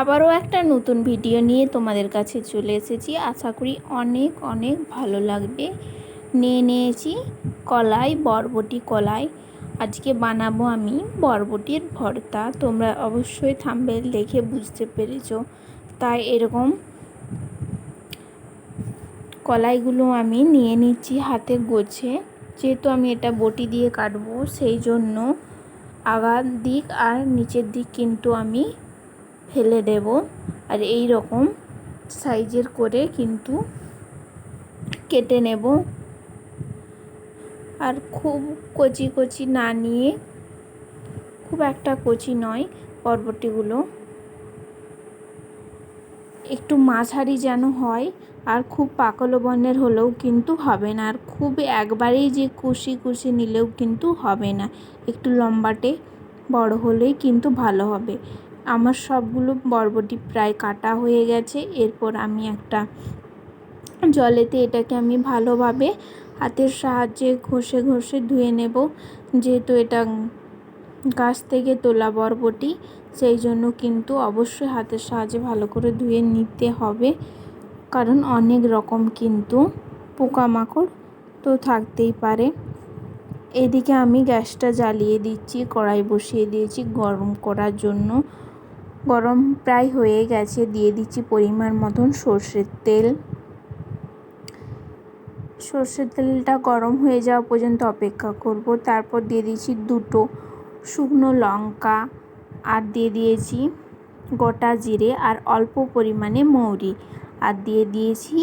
আবারও একটা নতুন ভিডিও নিয়ে তোমাদের কাছে চলে এসেছি। আশা করি অনেক অনেক ভালো লাগবে। নিয়ে নিয়েছি কলাই, বরবটি কলাই। আজকে বানাবো আমি বরবটির ভর্তা। তোমরা অবশ্যই থাম্বেল দেখে বুঝতে পেরেছ। তাই এরকম কলাইগুলো আমি নিয়ে নিচ্ছি হাতে গোছে। যেহেতু আমি এটা বটি দিয়ে কাটবো, সেই জন্য আগার দিক আর নিচের দিক কিন্তু আমি ফেলে দেব। আর এই রকম সাইজের করে কিন্তু কেটে নেব। আর খুব কচি কচি না নিয়ে, খুব একটা কচি নয় পর্বটিগুলো একটু মাঝারি যেন হয়, আর খুব পাকলো বর্ণের হলেও কিন্তু হবে না। আর খুব একবারেই যে কুশি কুশি নিলেও কিন্তু হবে না। একটু লম্বাটে বড় হলেই কিন্তু ভালো হবে। আমার সবগুলো বরবটি প্রায় কাটা হয়ে গেছে। এরপর আমি একটা জলেতে এটাকে আমি ভালোভাবে হাতের সাহায্যে ঘষে ঘষে ধুয়ে নেব। যেহেতু এটা গাছ থেকে তোলা বরবটি, সেই জন্য কিন্তু অবশ্যই হাতের সাহায্যে ভালো করে ধুয়ে নিতে হবে। কারণ অনেক রকম কিন্তু পোকামাকড় তো থাকতেই পারে। এদিকে আমি গ্যাসটা জ্বালিয়ে দিচ্ছি, কড়াই বসিয়ে দিয়েছি গরম করার জন্য। গরম প্রায় হয়ে গেছে, দিয়ে দিচ্ছি পরিমাণ মতন সর্ষের তেল। সর্ষের তেলটা গরম হয়ে যাওয়া পর্যন্ত অপেক্ষা করব। তারপর দিয়ে দিচ্ছি দুটো শুকনো লঙ্কা আর দিয়ে দিয়েছি গোটা জিরে আর অল্প পরিমাণে মৌরি। আর দিয়ে দিয়েছি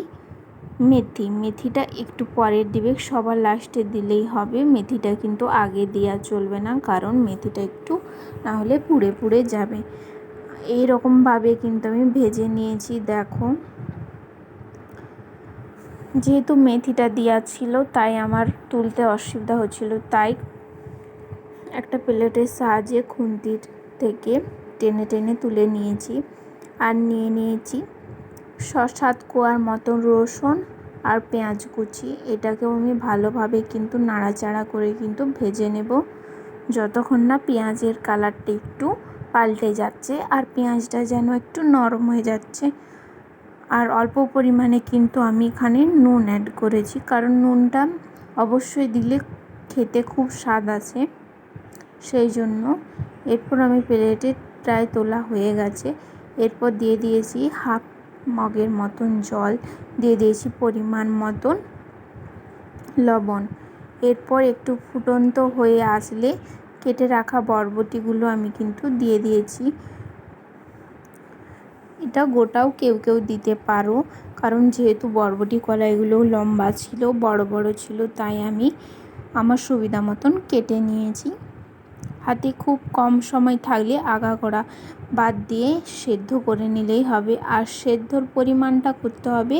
মেথি। মেথিটা একটু পরের দিবে, সবার লাস্টে দিলেই হবে। মেথিটা কিন্তু আগে দেওয়া চলবে না, কারণ মেথিটা একটু না হলে পুড়ে পুড়ে যাবে। এই রকমভাবে কিন্তু আমি ভেজে নিয়েছি, দেখো। যেহেতু মেথিটা দেওয়া ছিল, তাই আমার তুলতে অসুবিধা হচ্ছিল। তাই একটা প্লেটের সাহায্যে খুন্তির থেকে টেনে টেনে তুলে নিয়েছি আর নিয়ে নিয়েছি ছ সাত কোয়ার মতন রসুন আর পেঁয়াজ কুচি। এটাকেও আমি ভালোভাবে কিন্তু নাড়াচাড়া করে কিন্তু ভেজে নেব। যতক্ষণ না পেঁয়াজের কালারটা একটু পাল্টে যাচ্ছে আর পেঁয়াজটা যেন একটু নরম হয়ে যাচ্ছে। আর অল্প পরিমাণে কিন্তু আমি এখানে নুন অ্যাড করেছি, কারণ নুনটা অবশ্যই দিলে খেতে খুব স্বাদ আছে সেই জন্য এরপর আমি প্লেটে প্রায় তোলা হয়ে গেছে। এরপর দিয়ে দিয়েছি হাফ মগের মতন জল, দিয়ে দিয়েছি পরিমাণ মতন লবণ। এরপর একটু ফুটন্ত হয়ে আসলে কেটে রাখা বরবটিগুলো আমি কিন্তু দিয়ে দিয়েছি। এটা গোটাও কেউ কেউ দিতে পারো, কারণ যেহেতু বরবটি কলাইগুলো লম্বা ছিল, বড় বড় ছিল, তাই আমি আমার সুবিধা মতন কেটে নিয়েছি। হাতে খুব কম সময় থাকলে আগা করা বাদ দিয়ে সেদ্ধ করে নিলেই হবে। আর সেদ্ধর পরিমাণটা করতে হবে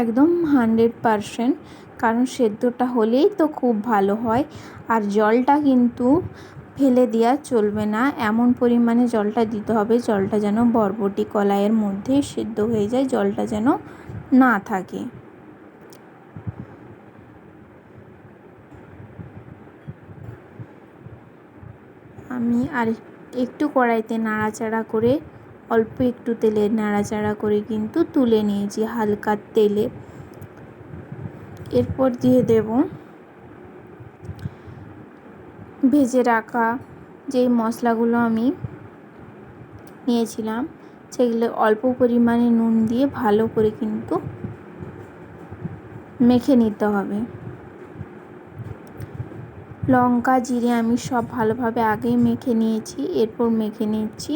একদম হান্ড্রেড পারসেন্ট। কারণ সেদ্ধটা হলেই তো খুব ভালো হয়। আর জলটা কিন্তু ফেলে দেওয়া চলবে না। এমন পরিমাণে জলটা দিতে হবে, জলটা যেন বরবটি কলাইয়ের মধ্যে সেদ্ধ হয়ে যায়, জলটা যেন না থাকে। আমি আর একটু কড়াইতে নাড়াচাড়া করে, অল্প একটু তেলে নাড়াচাড়া করে কিন্তু তুলে নিয়েছি হালকা তেলে। এরপর দিয়ে দেব ভেজে রাখা যেই মশলাগুলো আমি নিয়েছিলাম, সেগুলো অল্প পরিমাণে নুন দিয়ে ভালো করে কিন্তু মেখে নিতে হবে। লঙ্কা, জিরে আমি সব ভালোভাবে আগেই মেখে নিয়েছি, এরপর মেখে নিচ্ছি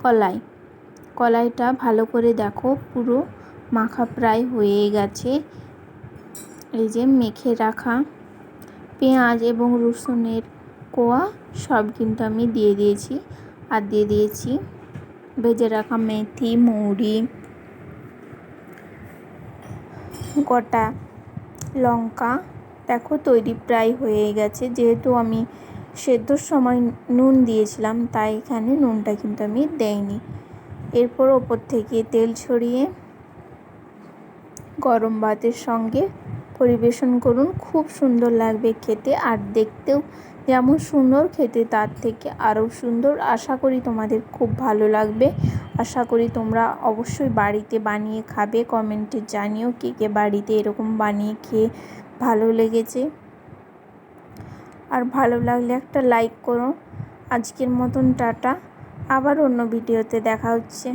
কলাই। কলাইটা ভালো করে দেখো পুরো মাখা প্রায় হয়ে গেছে। এই যে মেখে রাখা পেঁয়াজ এবং রসুনের কোয়া সব কিন্তু আমি দিয়ে দিয়েছি। আর দিয়ে দিয়েছি ভেজে রাখা মেথি, মৌরি, গোটা লঙ্কা। দেখো তৈরি প্রায় হয়ে গেছে। যেহেতু আমি সেদ্ধর সময় নুন দিয়েছিলাম, তাই এখানে নুনটা কিন্তু আমি দেইনি। এরপর ওপর থেকে তেল ছড়িয়ে গরম ভাতের সঙ্গে পরিবেশন করুন। খুব সুন্দর লাগবে খেতে আর দেখতেও যেমন সুন্দর খেতে তার থেকে আরও সুন্দর। আশা করি তোমাদের খুব ভালো লাগবে। আশা করি তোমরা অবশ্যই বাড়িতে বানিয়ে খাবে। কমেন্টে জানিও কে কে বাড়িতে এরকম বানিয়ে খেয়ে ভালো লেগেছে। আর ভালো লাগলে একটা লাইক করো। আজকের মতন টাটা। আবার অন্য ভিডিওতে দেখা হচ্ছে।